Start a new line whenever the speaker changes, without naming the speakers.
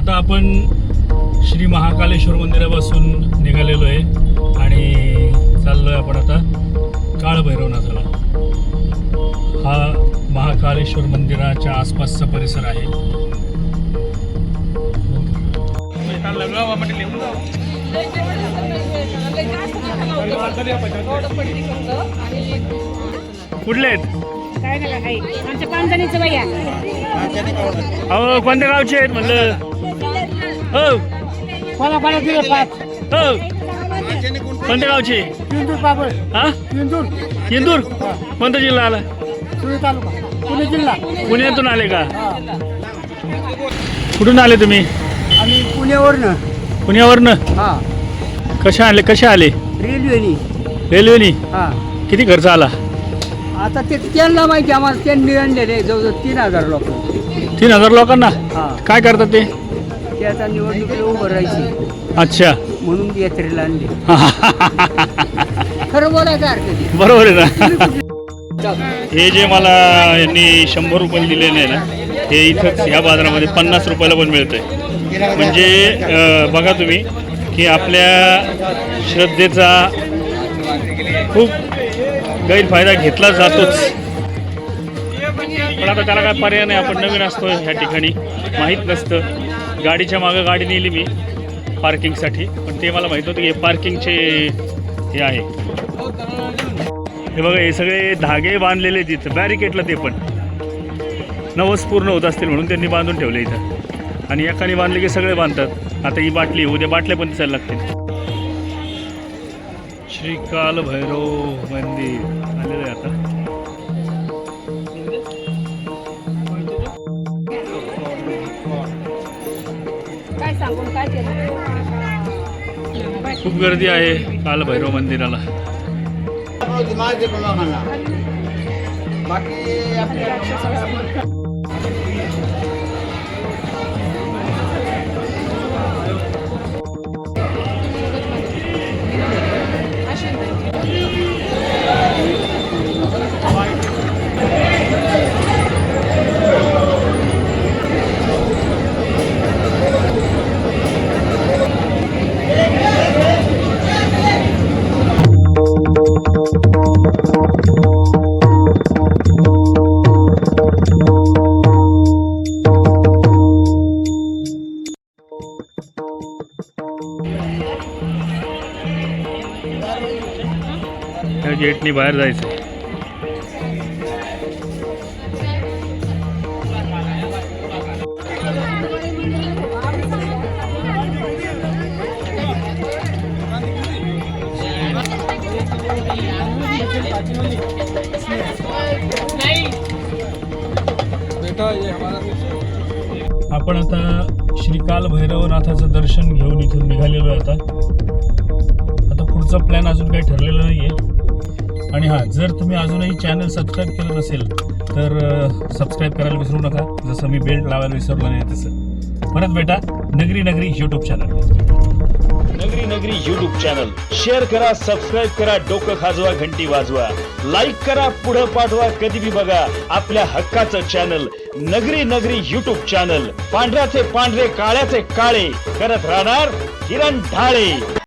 आता आपण श्री महाकालेश्वर मंदिरापासून निघालेलो आहे आणि चाललोय आपण आता काळभैरवनाथाला. हा महाकालेश्वर मंदिराच्या आसपासचा परिसर आहे. कुठले आहेत?
काय नका काही आमच्या
अहो कोणत्या गावचे आहेत म्हणलं?
कोणा कोणा दिले पाच
हो. कोणत्या गावचे?
इंदूर पापड
हा?
इंदूर.
इंदूर कोणता जिल्हा आला?
पुणे तालुका पुणे जिल्हा
पुण्यातून आले का? कुठून आले तुम्ही?
आम्ही पुण्यावरनं.
पुण्यावरनं
हा.
कशा आले? कसे आले?
रेल्वेनी.
रेल्वेनी?
हा.
किती खर्च आला?
आता ते त्यांना माहिती आम्हाला त्यांनी आणलेले जवळजवळ तीन हजार लोक.
तीन हजार लोकांना?
हा.
काय करतात ते?
ते आता निवडणुकीला उभं राहायची.
अच्छा.
म्हणून यात्रेला आणले. खरं बोलायचं.
बरोबर आहे ना? हे जे मला यांनी शंभर रुपये दिलेले आहे ना हे इथंच या बाजारामध्ये पन्नास रुपयाला पण मिळतंय. म्हणजे अं, बघा तुम्ही की आपल्या श्रद्धेचा खूप गैरफायदा घेतला जातोच. पण आता त्याला काय पर्याय नाही आपण नवीन असतो ह्या ठिकाणी. माहीत नसतं. गाडीच्या मागं गाडी नेली मी पार्किंगसाठी. पण ते मला माहीत होतं की हे पार्किंगचे हे आहे. हे बघा हे सगळे धागे बांधलेले तिथं बॅरिकेडला ते पण. नवस पूर्ण होत असतील म्हणून त्यांनी बांधून ठेवले इथं. आणि एकाने बांधले की सगळे बांधतात. आता ही बाटली उद्या बाटल्या पण दिसायला लागतील. श्री काल भैरव मंदिर.
सांगून काय केलं?
खूप गर्दी आहे काल भैरव मंदिराला. त्या गेटनी बाहेर जायचं. आपण आता श्रीकाल भैरवनाथाचं दर्शन घेऊन इथून निघालेलो आहे आता आता. पुढचा प्लॅन अजून काही ठरलेला नाही आहे आणि हां जर तुम्ही अजूनही चॅनल सबस्क्राईब केलं नसेल तर सबस्क्राईब करायला विसरू नका. जसं मी बेल्ट लावायला विसरलो नाही तसं. परत बेटा नगरी नगरी यूट्यूब चॅनल
नगरी नगरी यूट्यूब चॅनल शेअर करा सबस्क्राईब करा डोकं खाजवा घंटी वाजवा. लाईक करा पुढं पाठवा कधी बी बघा आपल्या हक्काचं चॅनल नगरी नगरी यूट्यूब चॅनल पांढऱ्याचे पांढरे काळ्याचे काळे. करत राहणार किरण ढाळे.